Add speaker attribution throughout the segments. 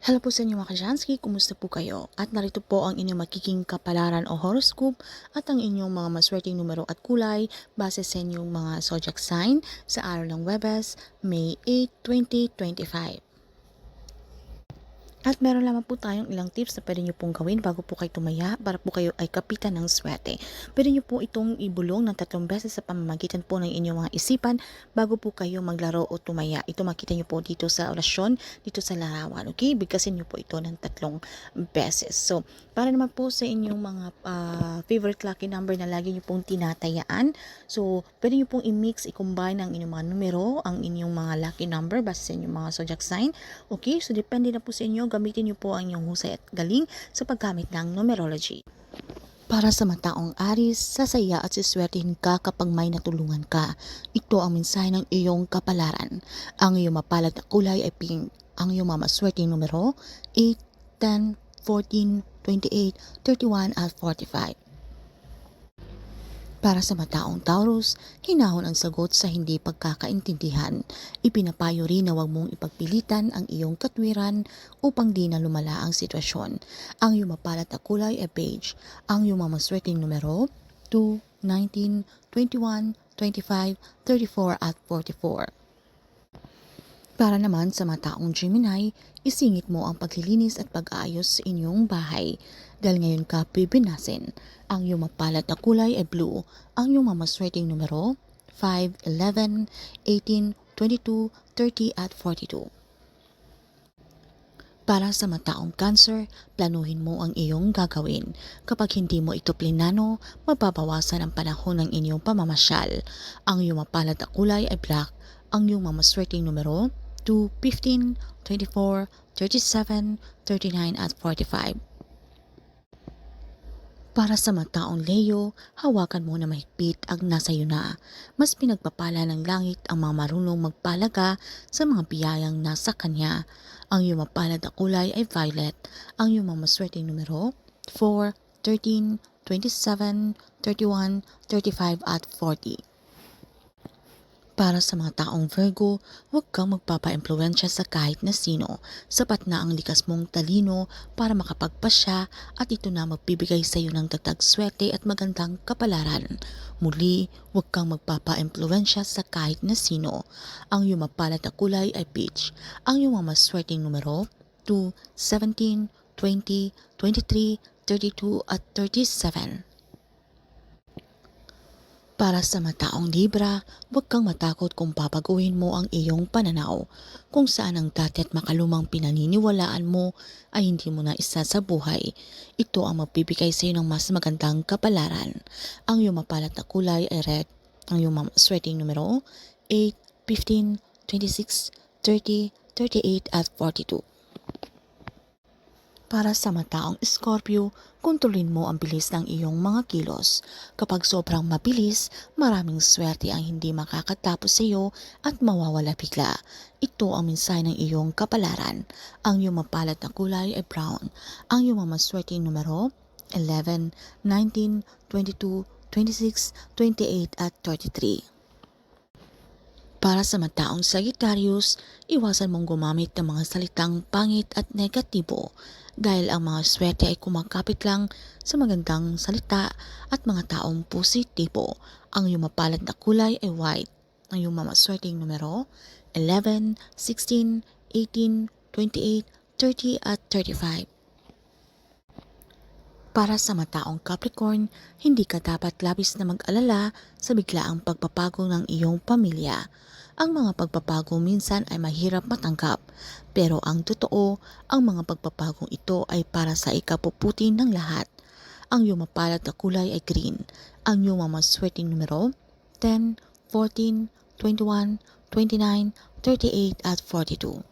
Speaker 1: Hello po sa inyo mga kajansky, kumusta po kayo? At narito po ang inyong magiging kapalaran o horoscope at ang inyong mga maswerteng numero at kulay base sa inyong mga zodiac sign sa araw ng Webes, May 8, 2025. At meron lamang po tayong ilang tips na pwede nyo pong gawin bago po kayo tumaya para po kayo ay kapitan ng swerte. Pwede nyo po itong ibulong ng tatlong beses sa pamamagitan po ng inyong mga isipan bago po kayo maglaro o tumaya. Ito makita nyo po dito sa orasyon, dito sa larawan. Okay? Bigkasin nyo po ito ng tatlong beses. So, para naman po sa inyong mga ah, favorite lucky number na lagi nyo pong tinatayaan. So, pwede nyo pong i-mix, i-combine ang inyong mga numero, ang inyong mga lucky number base sa inyong mga zodiac sign. Okay? So, depende na po sa inyo. Gamitin nyo po ang inyong husay at galing sa paggamit ng numerology. Para sa mataong Aris, sasaya at siswertihin ka kapag may natulungan ka. Ito ang mensahe ng iyong kapalaran. Ang iyong mapalad na kulay ay pink. Ang iyong mamaswerteng numero, 8, 10, 14, 28, 31 at 45. Para sa mataong Taurus, hinahon ang sagot sa hindi pagkakaintindihan. Ipinapayo rin na huwag mong ipagpilitan ang iyong katwiran upang di na lumala ang sitwasyon. Ang iyong mapalat na kulay ay beige. Ang iyong mamaswerteng numero, 2, 19, 21, 25, 34 at 44. Para naman sa mataong Gemini, isingit mo ang paglilinis at pag-aayos sa inyong bahay. Dahil ngayon ka pipinasin. Ang iyong mapalad na kulay ay blue. Ang iyong mamaswerteng numero, 5, 11, 18, 22, 30 at 42. Para sa mataong cancer, planuhin mo ang iyong gagawin. Kapag hindi mo ito plinano, mababawasan ang panahon ng inyong pamamasyal. Ang iyong mapalad na kulay ay black. Ang iyong mamaswerteng numero, 2, 15, 24, 37, 39 at 45. Para sa mataong Leo, hawakan mo na mahigpit ang nasa iyo na. Mas pinagpapala ng langit ang mga marunong magpalaga sa mga biyayang nasa kanya. Ang iyong mapalad na kulay ay violet. Ang iyong mamaswerteng numero, 4, 13, 27, 31, 35 at 40. Para sa mga taong Virgo, huwag kang magpapa-impluensya sa kahit na sino. Sapat na ang likas mong talino para makapagpasya at ito na magbibigay sa iyo ng dagdag swerte at magandang kapalaran. Muli, huwag kang magpapa-impluensya sa kahit na sino. Ang iyong mapalat na kulay ay peach. Ang iyong mamaswerteng numero, 2, 17, 20, 23, 32 at 37. Para sa mataong Libra, huwag kang matakot kung papaguhin mo ang iyong pananaw. Kung saan ang dati at makalumang pinaniniwalaan mo ay hindi mo na isa sa buhay. Ito ang magbibigay sa iyo ng mas magandang kapalaran. Ang iyong mapalat na kulay ay red. Ang iyong sweating numero, 8, 15, 26, 30, 38 at 42. Para sa mataong Scorpio, kontrolin mo ang bilis ng iyong mga kilos. Kapag sobrang mabilis, maraming swerte ang hindi makakatapos sa iyo at mawawala bigla. Ito ang mensahe ng iyong kapalaran. Ang iyong mapalat na kulay ay brown. Ang iyong mamaswerte numero, 11, 19, 22, 26, 28 at 33. Para sa mataong Sagittarius, iwasan mong gumamit ng mga salitang pangit at negatibo dahil ang mga swerte ay kumakapit lang sa magandang salita at mga taong positibo. Ang iyong mapalad na kulay ay white. Ang iyong mamaswerteng numero 11, 16, 18, 28, 30 at 35. Para sa mataong Capricorn, hindi ka dapat labis na mag-alala sa biglaang pagpapago ng iyong pamilya. Ang mga pagpapago minsan ay mahirap matanggap, pero ang totoo, ang mga pagpapagong ito ay para sa ikapuputi ng lahat. Ang iyong mapalad na kulay ay green. Ang iyong mamaswerteng numero, 10, 14, 21, 29, 38 at 42.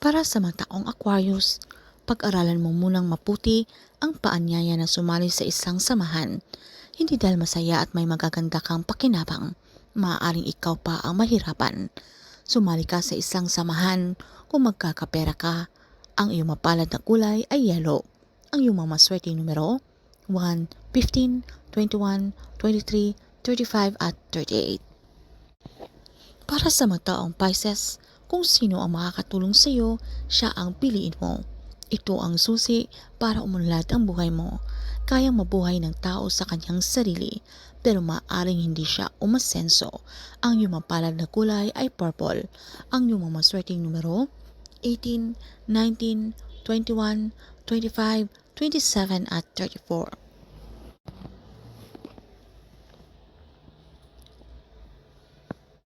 Speaker 1: Para sa mataong Aquarius, pag-aralan mo munang maputi ang paanyaya na sumali sa isang samahan. Hindi dahil masaya at may magaganda kang pakinabang, maaaring ikaw pa ang mahirapan. Sumali ka sa isang samahan kung magkakapera ka. Ang iyong mapalad na kulay ay yellow. Ang iyong mamaswerte numero 1, 15, 21, 23, 35 at 38. Para sa mataong Pisces, Kung sino ang makakatulong sa iyo, siya ang piliin mo. Ito ang susi para umunlad ang buhay mo. Kayang mabuhay ng tao sa kanyang sarili, pero maaring hindi siya umasenso. Ang iyong mapalad na kulay ay purple. Ang iyong mga maswerteng numero, 18, 19, 21, 25, 27 at 34.